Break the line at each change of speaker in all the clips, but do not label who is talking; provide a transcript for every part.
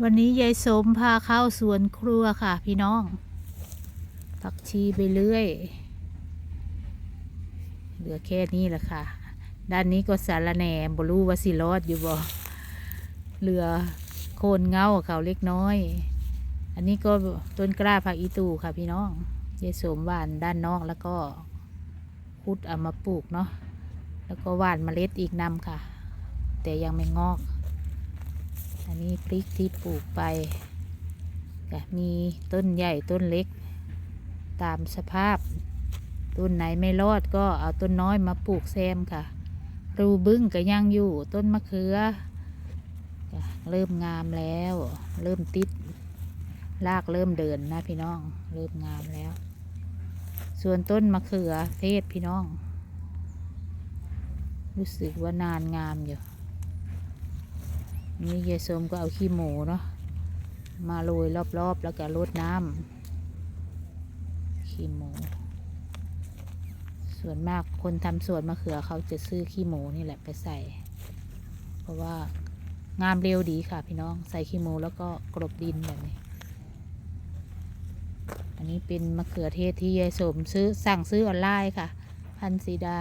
วันนี้ยายสมพาเข้าสวนครัวค่ะ พี่น้อง ผักชีไปเรื่อย เหลือแค่นี้แหละค่ะ ด้านนี้ก็สารแหน่บรู้ว่าสิรอดอยู่บ่เหลือโคนเงาเขาเล็กน้อย อันนี้ก็ต้นกล้าผักอีตูค่ะ พี่น้องยายสมหวานด้านนอกแล้วก็คุดเอามาปลูกเนาะ แล้วก็หว่านเมล็ดอีกนำค่ะ แต่ยังไม่งอก อันนี้พริกที่ปลูกไปก็มีต้นใหญ่ต้นเล็ก ตามสภาพ ต้นไหนไม่รอดก็เอาต้นน้อยมาปลูกแซมค่ะ รูบึ้งก็ยังอยู่ต้นมะเขือเริ่มงามแล้ว เริ่มติดรากเริ่มเดินนะพี่น้อง เริ่มงามแล้ว ส่วนต้นมะเขือเทศพี่น้อง รู้สึกว่านานงามอยู่ นี่ยายสมก็เอาขี้หมูเนาะมาโรยรอบๆ แล้วก็รดน้ำขี้หมู ส่วนมากคนทำสวนมะเขือเขาจะซื้อขี้หมูนี่แหละไปใส่ เพราะว่างามเร็วดีค่ะพี่น้องใส่ขี้หมูแล้วก็กลบดินแบบนี้ อันนี้เป็นมะเขือเทศที่ยายสมซื้อสั่งซื้อออนไลน์ค่ะ พันสีดา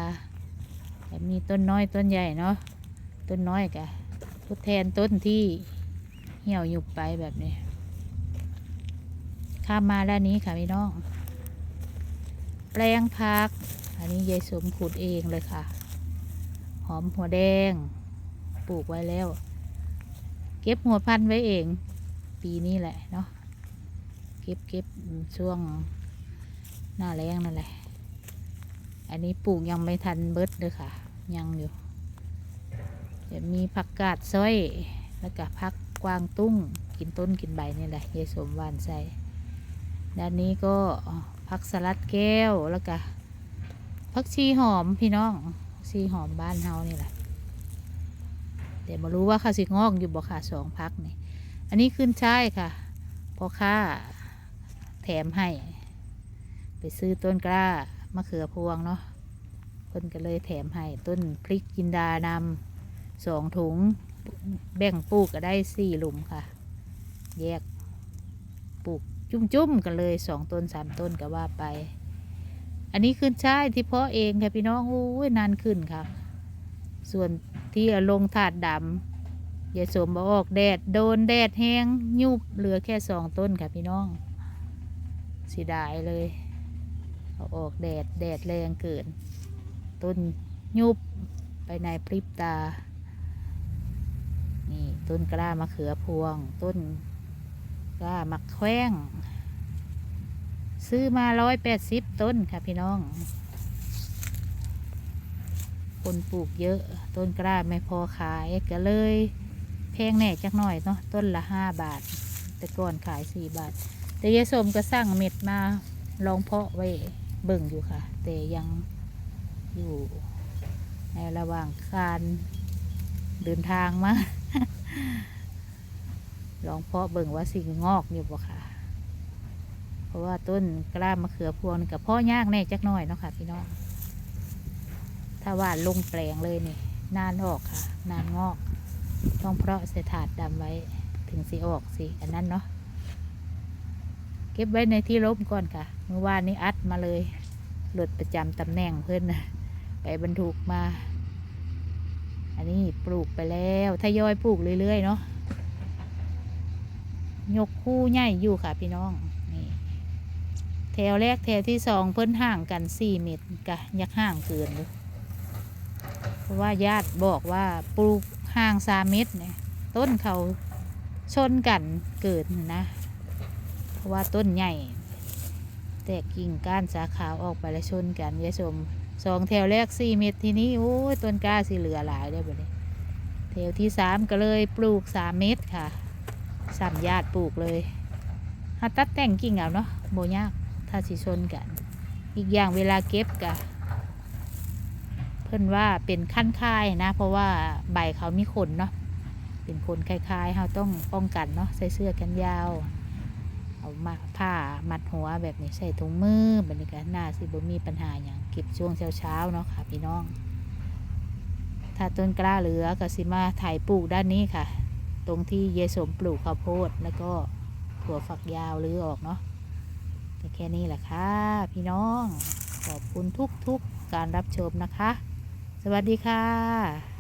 มีต้นน้อยต้นใหญ่เนาะต้นน้อยกะ ทดแทนต้นที่เหี่ยวหยุบไปแบบนี้ ข้ามมาด้านนี้ค่ะพี่น้อง แปลงผัก อันนี้ยายสมขุดเองเลยค่ะ หอมหัวแดง ปลูกไว้แล้ว เก็บหัวพันไว้เอง ปีนี้แหละเนาะ เก็บเก็บช่วงหน้าแรงนั่นแหละ อันนี้ปลูกยังไม่ทันเบิดเลยค่ะ ยังอยู่ จะมีผักกาดซอย แล้วก็ผักกวางตุ้ง กินต้นกินใบนี่แหละยายสมหวานใส่ด้านนี้ก็ผักสลัดแก้วแล้วก็ผักชีหอมพี่น้องชีหอมบ้านเฮานี่แหละแต่มารู้ว่าข้าสิงอกอยู่บ่ค่ะสองพักนี่ อันนี้ขึ้นช่ายค่ะพอค่าแถมให้ ไปซื้อต้นกล้ามะเขือพวงเนาะเพิ่นก็เลยแถมให้ต้นพริกจินดานำ สองถุง แบ่งปลูกก็ได้สี่หลุมค่ะ แยกปลูกจุ่มๆกันเลยสองต้นสามต้นก็ว่าไป อันนี้ขึ้นช่ายที่เพาะเองค่ะพี่น้องโอ้ยนานขึ้นค่ะ ส่วนที่ลงถาดดำอย่าสมบออกแดดโดนแดดแห้งยุบเหลือแค่สองต้นค่ะพี่น้องเสียดายเลยเอาออกแดดแดดแรงเกิน ต้นยุบไปในพริบตา นี่ต้นกล้ามะเขือพวง ต้นกล้ามะแขว้ง ซื้อมาร้อยแปดสิบต้นค่ะพี่น้อง คนปลูกเยอะ ต้นกล้าไม่พอขายก็เลยแพงแน่จักหน่อยเนาะต้นละห้าบาท แต่ก่อนขายสี่บาท แต่ยายสมก็สั่งเม็ดมาลองเพาะไว้เบิ่งอยู่ค่ะ แต่ยังอยู่ในระหว่างการเดินทางมา ลองเพาะเบิ่งว่าสิ่งงอกอยู่บ่ค่ะ เพราะว่าต้นกล้ามะเขือพวงนี่กับพ่อยากแน่จักหน่อยเนาะค่ะ พี่น้อง ถ้าว่าลงแปลงเลยนี่นานออกค่ะ นานงอก ต้องเพาะเสถาดดำไว้ถึงสิออกสิอันนั้นเนาะเก็บไว้ในที่ร่มก่อนค่ะ เมื่อวานนี้อัดมาเลยรถประจำตำแหน่งเพื่อนนะไปบรรทุกมา อันนี้ปลูกไปแล้วทยอยปลูกเรื่อยๆเนาะยกคู่ใหญ่อยู่ค่ะพี่น้องนี่แถวแรกแถวที่สองเพิ่นห่างกันสี่เมตรกะยักห่างเกินเลยเพราะว่าญาติบอกว่าปลูกห่างสามเมตรเนี่ยต้นเขาชนกันเกิดนะ เพราะว่าต้นใหญ่ แตกกิ่งก้านสาขาออกไปแล้วชนกันยายสม สองแถวแรกสี่เม็ดทีนี้โอ้ยต้นกล้าสิเหลือหลายได้บ่เลยแถวที่สามก็เลยปลูกสามเม็ดค่ะสามญาติปลูกเลยหาตัดแต่งกิ่งเอาเนาะโบยากถ้าสิชนกัน อีกอย่างเวลาเก็บกะเพิ่นว่าเป็นขั้นค่ายนะ เพราะว่าใบเขามีขนเนาะเป็นขนคล้ายๆเราต้องป้องกันเนาะใส่เสื้อกันยาวเอามาผ้ามัดหัวแบบนี้ใส่ถุงมือแบบนี้ก็น่าสิบ่มีปัญหาอย่าง เก็บช่วงเช้าๆเนาะค่ะพี่น้อง ถ้าต้นกล้าเหลือก็สิมาถ่ายปลูกด้านนี้ค่ะ ตรงที่เยสมปลูกข้าวโพดแล้วก็ถั่วฝักยาวหรือออกเนาะแต่แค่นี้แหละค่ะ พี่น้องขอบคุณทุกๆกการรับชมนะคะ สวัสดีค่ะ